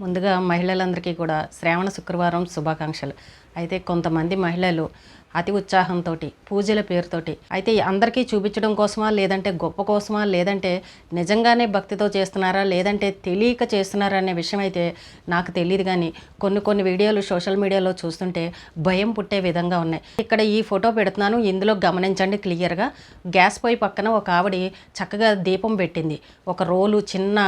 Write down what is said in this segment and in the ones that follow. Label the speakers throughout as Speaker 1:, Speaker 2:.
Speaker 1: ముందుగా మహిళలందరికీ కూడా శ్రావణ శుక్రవారం శుభాకాంక్షలు. అయితే కొంతమంది మహిళలు అతి ఉత్సాహంతో పూజల పేరుతోటి అయితే అందరికీ చూపించడం కోసమా లేదంటే గొప్ప కోసమా లేదంటే నిజంగానే భక్తితో చేస్తున్నారా లేదంటే తెలియక చేస్తున్నారా అనే విషయం అయితే నాకు తెలియదు కానీ కొన్ని కొన్ని వీడియోలు సోషల్ మీడియాలో చూస్తుంటే భయం పుట్టే విధంగా ఉన్నాయి. ఇక్కడ ఈ ఫోటో పెడుతున్నాను ఇందులో గమనించండి క్లియర్గా. గ్యాస్ పొయ్యి పక్కన ఒక ఆవిడ చక్కగా దీపం పెట్టింది. ఒక రోలు చిన్న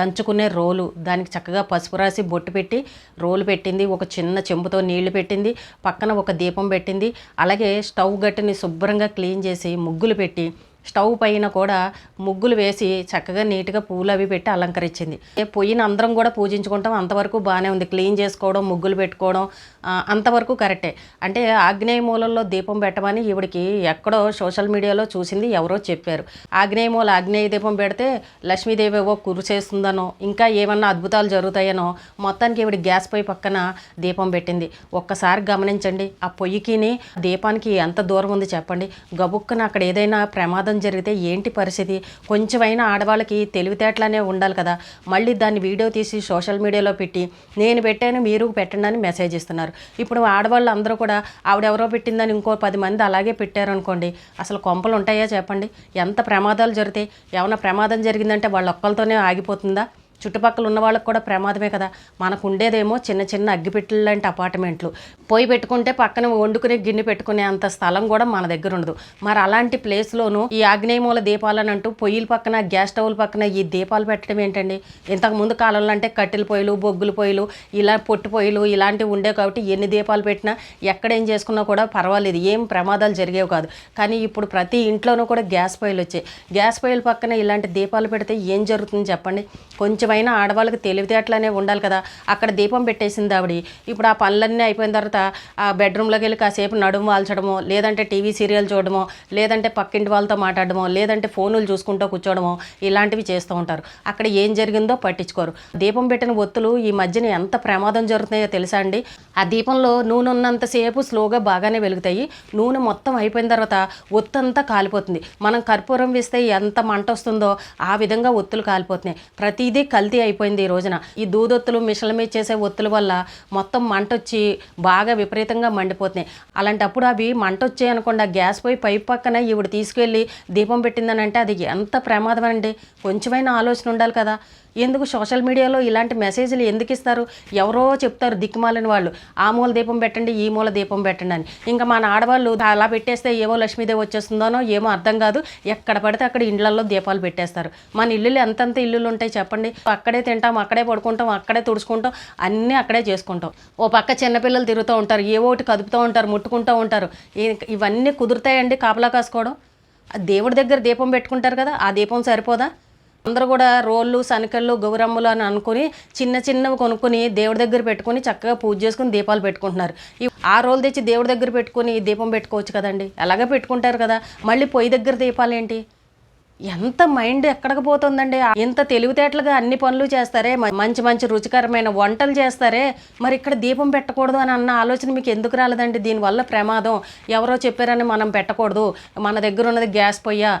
Speaker 1: దంచుకునే రోలు దానికి చక్కగా పసుపు రాసి బొట్టు పెట్టి రోలు పెట్టింది. ఒక చిన్న చెంబుతో నీళ్ళు పెట్టింది. పక్కన ఒక దీపం పెట్టింది. అలాగే స్టవ్ గట్టిని శుభ్రంగా క్లీన్ చేసి ముగ్గులు పెట్టి స్టవ్ పైన కూడా ముగ్గులు వేసి చక్కగా నీట్గా పూలు అవి పెట్టి అలంకరించింది. పొయ్యిని అందరం కూడా పూజించుకుంటాం. అంతవరకు బాగానే ఉంది. క్లీన్ చేసుకోవడం ముగ్గులు పెట్టుకోవడం అంతవరకు కరెక్టే. అంటే ఆగ్నేయ మూలంలో దీపం పెట్టమని ఈవిడికి ఎక్కడో సోషల్ మీడియాలో చూసింది ఎవరో చెప్పారు. ఆగ్నేయ మూల ఆగ్నేయ దీపం పెడితే లక్ష్మీదేవి ఏవో కురిసేస్తుందనో ఇంకా ఏమన్నా అద్భుతాలు జరుగుతాయనో మొత్తానికి ఈవిడ గ్యాస్ పొయ్యి పక్కన దీపం పెట్టింది. ఒక్కసారి గమనించండి ఆ పొయ్యికిని దీపానికి ఎంత దూరం ఉంది చెప్పండి. గబుక్కన అక్కడ ఏదైనా ప్రమాదం జరిగితే ఏంటి పరిస్థితి? కొంచెమైనా ఆడవాళ్ళకి తెలివితేటలనే ఉండాలి కదా. మళ్ళీ దాన్ని వీడియో తీసి సోషల్ మీడియాలో పెట్టి నేను పెట్టాను మీరు పెట్టండి అని మెసేజ్ ఇస్తున్నారు. ఇప్పుడు ఆడవాళ్ళు అందరూ కూడా ఆవిడెవరో పెట్టిందని ఇంకో పది మంది అలాగే పెట్టారనుకోండి అసలు కొంపలు ఉంటాయా చెప్పండి? ఎంత ప్రమాదాలు జరిగితే ఏమైనా ప్రమాదం జరిగిందంటే వాళ్ళ ఒక్కలతోనే ఆగిపోతుందా? చుట్టుపక్కల ఉన్న వాళ్ళకి కూడా ప్రమాదమే కదా. మనకు ఉండేదేమో చిన్న చిన్న అగ్గిపెట్టెలు లాంటి అపార్ట్మెంట్లు. పొయ్యి పెట్టుకుంటే పక్కన వండుకునే గిన్నె పెట్టుకునే అంత స్థలం కూడా మన దగ్గర ఉండదు. మరి అలాంటి ప్లేస్లోనూ ఈ ఆగ్నేయమూల దీపాలని అంటూ పొయ్యిల పక్కన గ్యాస్ స్టవ్ల పక్కన ఈ దీపాలు పెట్టడం ఏంటండి? ఇంతకు ముందు కాలంలో అంటే కట్టెల పొయ్యిలు బొగ్గుల పొయ్యిలు ఇలా పొట్టు పొయ్యిలు ఇలాంటివి ఉండే కాబట్టి ఎన్ని దీపాలు పెట్టినా ఎక్కడ ఏం చేసుకున్నా కూడా పర్వాలేదు. ఏం ప్రమాదాలు జరిగేవి కాదు. కానీ ఇప్పుడు ప్రతి ఇంట్లోనూ కూడా గ్యాస్ పొయ్యిలు వచ్చాయి. గ్యాస్ పొయ్యిల పక్కన ఇలాంటి దీపాలు పెడితే ఏం జరుగుతుంది చెప్పండి? కొంచెం కొంచెమైనా ఆడవాళ్ళకి తెలివితేటలనే ఉండాలి కదా. అక్కడ దీపం పెట్టేసింది ఆవిడ. ఇప్పుడు ఆ పనులన్నీ అయిపోయిన తర్వాత ఆ బెడ్రూమ్లోకి వెళ్ళి కాసేపు నడుము వాల్చడమో లేదంటే టీవీ సీరియల్ చూడడమో లేదంటే పక్కింటి వాళ్ళతో మాట్లాడడమో లేదంటే ఫోనులు చూసుకుంటూ కూర్చోవడమో ఇలాంటివి చేస్తూ ఉంటారు. అక్కడ ఏం జరిగిందో పట్టించుకోరు. దీపం పెట్టిన ఒత్తులు ఈ మధ్యన ఎంత ప్రమాదం జరుగుతున్నాయో తెలుసా అండి? ఆ దీపంలో నూనె ఉన్నంతసేపు స్లోగా బాగానే వెలుగుతాయి. నూనె మొత్తం అయిపోయిన తర్వాత ఒత్తంతా కాలిపోతుంది. మనం కర్పూరం వేస్తే ఎంత మంట వస్తుందో ఆ విధంగా ఒత్తులు కాలిపోతున్నాయి. ప్రతిదీ కల్తీ అయిపోయింది ఈ రోజున. ఈ దూదొత్తులు మిషన్ల మీద చేసే ఒత్తుల వల్ల మొత్తం మంట వచ్చి బాగా విపరీతంగా మండిపోతున్నాయి. అలాంటప్పుడు అవి మంట వచ్చాయి అనుకుండా ఆ గ్యాస్ పోయి పైపు పక్కన ఈవిడ తీసుకెళ్ళి దీపం పెట్టిందని అంటే అది ఎంత ప్రమాదం అండి. కొంచెమైనా ఆలోచన ఉండాలి కదా. ఎందుకు సోషల్ మీడియాలో ఇలాంటి మెసేజ్లు ఎందుకు ఇస్తారు? ఎవరో చెప్తారు దిక్కుమాలని వాళ్ళు. ఆ మూల దీపం పెట్టండి ఈ మూల దీపం పెట్టండి అని. ఇంకా మన ఆడవాళ్ళు అలా పెట్టేస్తే ఏమో లక్ష్మీదేవి వచ్చేస్తుందోనో ఏమో అర్థం కాదు. ఎక్కడ పడితే అక్కడ ఇండ్లలో దీపాలు పెట్టేస్తారు. మన ఇల్లులు ఎంతంత ఇల్లులు ఉంటాయి చెప్పండి? అక్కడే తింటాం అక్కడే పడుకుంటాం అక్కడే తుడుచుకుంటాం అన్నీ అక్కడే చేసుకుంటాం. ఓ పక్క చిన్నపిల్లలు తిరుగుతూ ఉంటారు ఏవోటి ఒకటి కదుపుతూ ఉంటారు ముట్టుకుంటూ ఉంటారు. ఇవన్నీ కుదురుతాయండి కాపలా కాసుకోవడం? దేవుడి దగ్గర దీపం పెట్టుకుంటారు కదా ఆ దీపం సరిపోదా? అందరూ కూడా రోళ్ళు సనికళ్ళు గౌరమ్మలు అని అనుకుని చిన్న చిన్నవి కొనుక్కొని దేవుడి దగ్గర పెట్టుకొని చక్కగా పూజ చేసుకుని దీపాలు పెట్టుకుంటున్నారు. ఆ రోలు తెచ్చి దేవుడి దగ్గర పెట్టుకొని దీపం పెట్టుకోవచ్చు కదండి. అలాగే పెట్టుకుంటారు కదా? మళ్ళీ పొయ్యి దగ్గర దీపాలు ఏంటి ఎంత మైండ్ ఎక్కడికి పోతుందండి? ఇంత తెలివితేటలుగా అన్ని పనులు చేస్తారే మ- మంచి మంచి రుచికరమైన వంటలు చేస్తారే మరి ఇక్కడ దీపం పెట్టకూడదు అని అన్న ఆలోచన మీకు ఎందుకు రాలేదండి? దీనివల్ల ప్రమాదం. ఎవరో చెప్పారని మనం పెట్టకూడదు. మన దగ్గర ఉన్నది గ్యాస్ పొయ్య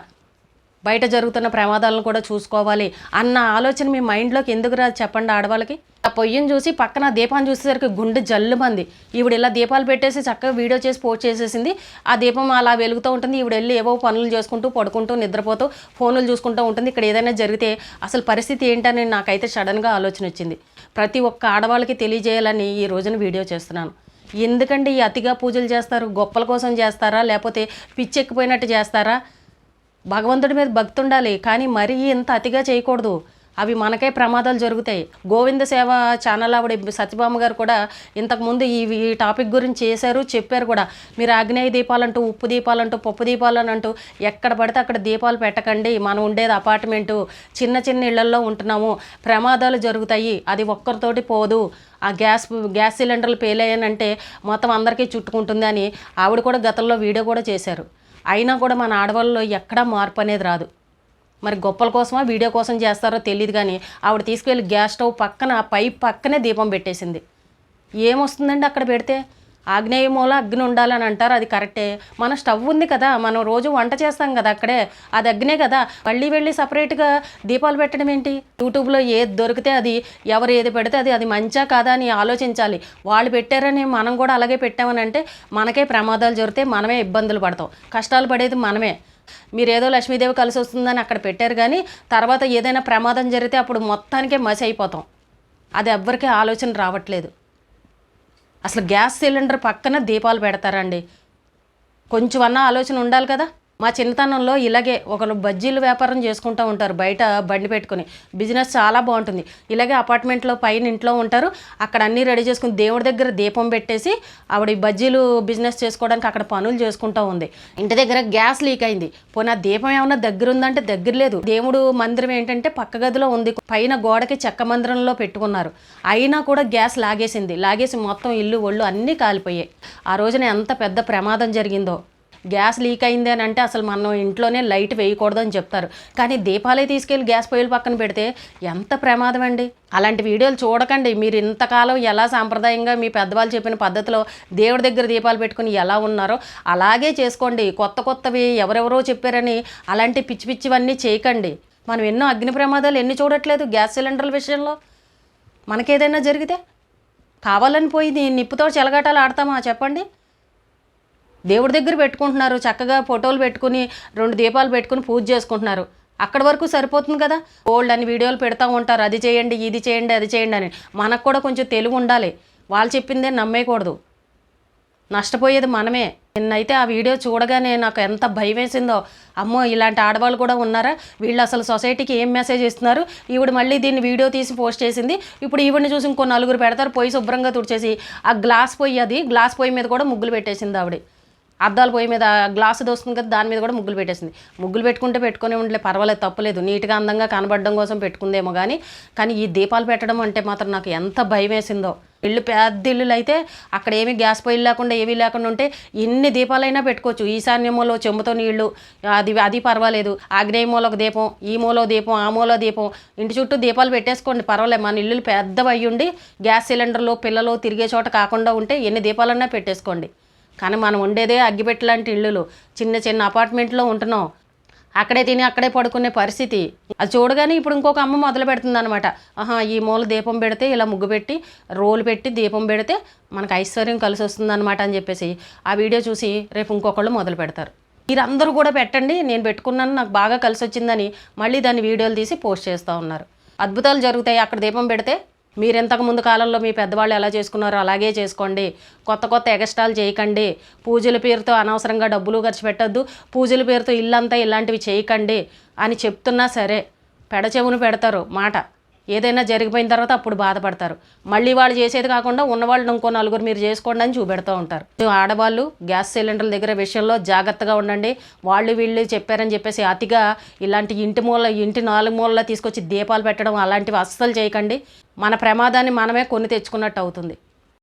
Speaker 1: బయట జరుగుతున్న ప్రమాదాలను కూడా చూసుకోవాలి అన్న ఆలోచన మీ మైండ్లోకి ఎందుకు రాదు చెప్పండి ఆడవాళ్ళకి? ఆ పొయ్యిని చూసి పక్కన దీపాన్ని చూసేసరికి గుండె జల్లుమంది. ఈవిడ ఇలా దీపాలు పెట్టేసి చక్కగా వీడియో చేసి పోస్ట్ చేసేసింది. ఆ దీపం అలా వెలుగుతూ ఉంటుంది. ఈవిడ వెళ్ళి ఏవో పనులు చేసుకుంటూ పడుకుంటూ నిద్రపోతూ ఫోన్లు చూసుకుంటూ ఉంటుంది. ఇక్కడ ఏదైనా జరిగితే అసలు పరిస్థితి ఏంటని నాకైతే సడన్గా ఆలోచన వచ్చింది. ప్రతి ఒక్క ఆడవాళ్ళకి తెలియజేయాలని ఈ రోజున వీడియో చేస్తున్నాను. ఎందుకండి ఈ అతిగా పూజలు చేస్తారు? గొప్పల కోసం చేస్తారా? లేకపోతే పిచ్చెక్కిపోయినట్టు చేస్తారా? భగవంతుడి మీద భక్తి ఉండాలి కానీ మరీ ఇంత అతిగా చేయకూడదు. అవి మనకే ప్రమాదాలు జరుగుతాయి. గోవింద సేవ ఛానల్ ఆవిడ సత్యభామ గారు కూడా ఇంతకుముందు ఈ ఈ టాపిక్ గురించి చేశారు చెప్పారు కూడా. మీరు ఆగ్నేయ దీపాలంటూ ఉప్పు దీపాలంటూ పప్పు దీపాలని అంటూ ఎక్కడ పడితే అక్కడ దీపాలు పెట్టకండి. మనం ఉండేది అపార్ట్మెంటు. చిన్న చిన్న ఇళ్ళల్లో ఉంటున్నాము. ప్రమాదాలు జరుగుతాయి. అది ఒక్కరితోటి పోదు. ఆ గ్యాస్ గ్యాస్ సిలిండర్లు పేలయ్యానంటే మొత్తం అందరికీ చుట్టుకుంటుంది అని ఆవిడ కూడా గతంలో వీడియో కూడా చేశారు. అయినా కూడా మన ఆడవాళ్ళలో ఎక్కడా మార్పు అనేది రాదు. మరి గొప్పల కోసమా వీడియో కోసం చేస్తారో తెలియదు కానీ ఆవిడ తీసుకెళ్ళి గ్యాస్ స్టవ్ పక్కన పై పక్కనే దీపం పెట్టేసింది. ఏమొస్తుందండి అక్కడ పెడితే? ఆగ్నేయ మూల అగ్ని ఉండాలని అంటారు అది కరెక్టే. మన స్టవ్ ఉంది కదా మనం రోజు వంట చేస్తాం కదా అక్కడే అది అగ్నే కదా. మళ్ళీ వెళ్ళి సపరేట్గా దీపాలు పెట్టడం ఏంటి? యూట్యూబ్లో ఏది దొరికితే అది ఎవరు ఏది పెడితే అది అది మంచా కాదా అని ఆలోచించాలి. వాళ్ళు పెట్టారని మనం కూడా అలాగే పెట్టామని అంటే మనకే ప్రమాదాలు జరుగుతాయి మనమే ఇబ్బందులు పడతాం. కష్టాలు పడేది మనమే. మీరు ఏదో లక్ష్మీదేవి కలిసి వస్తుందని అక్కడ పెట్టారు కానీ తర్వాత ఏదైనా ప్రమాదం జరిగితే అప్పుడు మొత్తానికే మసి అయిపోతాం. అది ఎవ్వరికీ ఆలోచన రావట్లేదు. అసలు గ్యాస్ సిలిండర్ పక్కన దీపాలు పెడతారండి. కొంచెం ఆలోచన ఉండాలి కదా? మా చిన్నతనంలో ఇలాగే ఒకరు బజ్జీలు వ్యాపారం చేసుకుంటూ ఉంటారు బయట బండి పెట్టుకుని. బిజినెస్ చాలా బాగుంటుంది. ఇలాగే అపార్ట్మెంట్లో పైన ఇంట్లో ఉంటారు. అక్కడ అన్నీ రెడీ చేసుకుని దేవుడి దగ్గర దీపం పెట్టేసి ఆవిడ బజ్జీలు బిజినెస్ చేసుకోవడానికి అక్కడ పనులు చేసుకుంటూ ఉంది. ఇంటి దగ్గర గ్యాస్ లీక్ అయింది. పోనీ ఆ దీపం ఏమైనా దగ్గర ఉందంటే దగ్గర లేదు. దేవుడు మందిరం ఏంటంటే పక్క గదిలో ఉంది. పైన గోడకి చెక్క మందిరంలో పెట్టుకున్నారు. అయినా కూడా గ్యాస్ లాగేసింది. లాగేసి మొత్తం ఇల్లు ఒళ్ళు అన్నీ కాలిపోయాయి. ఆ రోజున ఎంత పెద్ద ప్రమాదం జరిగిందో. గ్యాస్ లీక్ అయింది అని అంటే అసలు మనం ఇంట్లోనే లైట్ వేయకూడదు అని చెప్తారు. కానీ దీపాలే తీసుకెళ్ళి గ్యాస్ పొయ్యిల పక్కన పెడితే ఎంత ప్రమాదం అండి? అలాంటి వీడియోలు చూడకండి. మీరు ఇంతకాలం ఎలా సాంప్రదాయంగా మీ పెద్దవాళ్ళు చెప్పిన పద్ధతిలో దేవుడి దగ్గర దీపాలు పెట్టుకుని ఎలా ఉన్నారో అలాగే చేసుకోండి. కొత్త కొత్తవి ఎవరెవరో చెప్పారని అలాంటి పిచ్చి పిచ్చివన్నీ చేయకండి. మనం ఎన్నో అగ్ని ప్రమాదాలు ఎన్ని చూడట్లేదు గ్యాస్ సిలిండర్ల విషయంలో? మనకేదైనా జరిగితే కావాలని పోయి నిప్పుతో చెలగాటాలు ఆడతామా? చెప్పండి. దేవుడి దగ్గర పెట్టుకుంటున్నారు. చక్కగా ఫోటోలు పెట్టుకుని రెండు దీపాలు పెట్టుకుని పూజ చేసుకుంటున్నారు. అక్కడ వరకు సరిపోతుంది కదా? ఓల్డ్ అని వీడియోలు పెడతా ఉంటారు. అది చేయండి ఇది చేయండి అది చేయండి అని. మనకు కూడా కొంచెం తెలివి ఉండాలి. వాళ్ళు చెప్పిందే నమ్మేయకూడదు. నష్టపోయేది మనమే. నిన్నైతే ఆ వీడియో చూడగానే నాకు ఎంత భయం వేసిందో. అమ్మో ఇలాంటి ఆడవాళ్ళు కూడా ఉన్నారా? వీళ్ళు అసలు సొసైటీకి ఏం మెసేజ్ ఇస్తున్నారు? ఈవిడ మళ్ళీ దీన్ని వీడియో తీసి పోస్ట్ చేసింది. ఇప్పుడు ఈవిడిని చూసి ఇంకో నలుగురు పెడతారు. పొయ్యి శుభ్రంగా తుడిచేసి ఆ గ్లాస్ పొయ్యి అది గ్లాస్ పొయ్యి మీద కూడా ముగ్గులు పెట్టేసింది ఆవిడ. అద్దాలు పొయ్యి మీద గ్లాసు దోస్తుంది కదా దాని మీద కూడా ముగ్గులు పెట్టేసింది. ముగ్గులు పెట్టుకుంటే పెట్టుకునే ఉండలే పర్వాలేదు తప్పలేదు. నీట్గా అందంగా కనబడడం కోసం పెట్టుకుందేమో కానీ కానీ ఈ దీపాలు పెట్టడం అంటే మాత్రం నాకు ఎంత భయం వేసిందో. ఇల్లు పెద్ద ఇల్లులు అయితే అక్కడ ఏమి గ్యాస్ పొయ్యి లేకుండా ఏమీ లేకుండా ఉంటే ఎన్ని దీపాలైనా పెట్టుకోవచ్చు. ఈశాన్యమూలో చెంబుతో నీళ్ళు అది అది పర్వాలేదు. ఆగ్నేయ మూలకు దీపం ఈ మూల దీపం ఆ మూల దీపం. ఇంటి చుట్టూ దీపాలు పెట్టేసుకోండి పర్వాలేదు. మన ఇల్లులు పెద్దవి అయ్యుండి గ్యాస్ సిలిండర్లు పిల్లలు తిరిగే చోట కాకుండా ఉంటే ఎన్ని దీపాలన్నా పెట్టేసుకోండి. కానీ మనం ఉండేదే అగ్గిపెట్టి లాంటి ఇల్లులు చిన్న చిన్న అపార్ట్మెంట్లో ఉంటున్నాం. అక్కడే తిని అక్కడే పడుకునే పరిస్థితి. అది చూడగానే ఇప్పుడు ఇంకొక అమ్మ మొదలు పెడుతుంది అనమాట ఆహా ఈ మూల దీపం పెడితే ఇలా ముగ్గు పెట్టి రోలు పెట్టి దీపం పెడితే మనకు ఐశ్వర్యం కలిసి వస్తుంది అనమాట అని చెప్పేసి ఆ వీడియో చూసి రేపు ఇంకొకళ్ళు మొదలు పెడతారు. మీరందరూ కూడా పెట్టండి. నేను పెట్టుకున్నాను. నాకు బాగా కలిసి వచ్చిందని మళ్ళీ దాన్ని వీడియోలు తీసి పోస్ట్ చేస్తూ ఉన్నారు. అద్భుతాలు జరుగుతాయి. అక్కడ దీపం పెడితే మీరు ఇంతకు ముందు కాలంలో మీ పెద్దవాళ్ళు ఎలా చేసుకున్నారో అలాగే చేసుకోండి. కొత్త కొత్త ఎగస్టాలు చేయకండి. పూజల పేరుతో అనవసరంగా డబ్బులు ఖర్చు పెట్టద్దు. పూజల పేరుతో ఇల్లంతా ఇలాంటివి చేయకండి అని చెప్తున్నా సరే పెడచెవును పెడతారు. మాట ఏదైనా జరిగిపోయిన తర్వాత అప్పుడు బాధపడతారు. మళ్ళీ వాళ్ళు చేసేది కాకుండా ఉన్నవాళ్ళు ఇంకో నలుగురు మీరు చేసుకోండి అని చూపెడుతూ ఉంటారు. ఆడవాళ్ళు గ్యాస్ సిలిండర్ల దగ్గర విషయంలో జాగ్రత్తగా ఉండండి. వాళ్ళు వీళ్ళు చెప్పారని చెప్పేసి అతిగా ఇలాంటి ఇంటి మూల ఇంటి నాలుగు మూలలో తీసుకొచ్చి దీపాలు పెట్టడం అలాంటివి అస్సలు చేయకండి. మన ప్రమాదాన్ని మనమే కొని తెచ్చుకున్నట్టు అవుతుంది.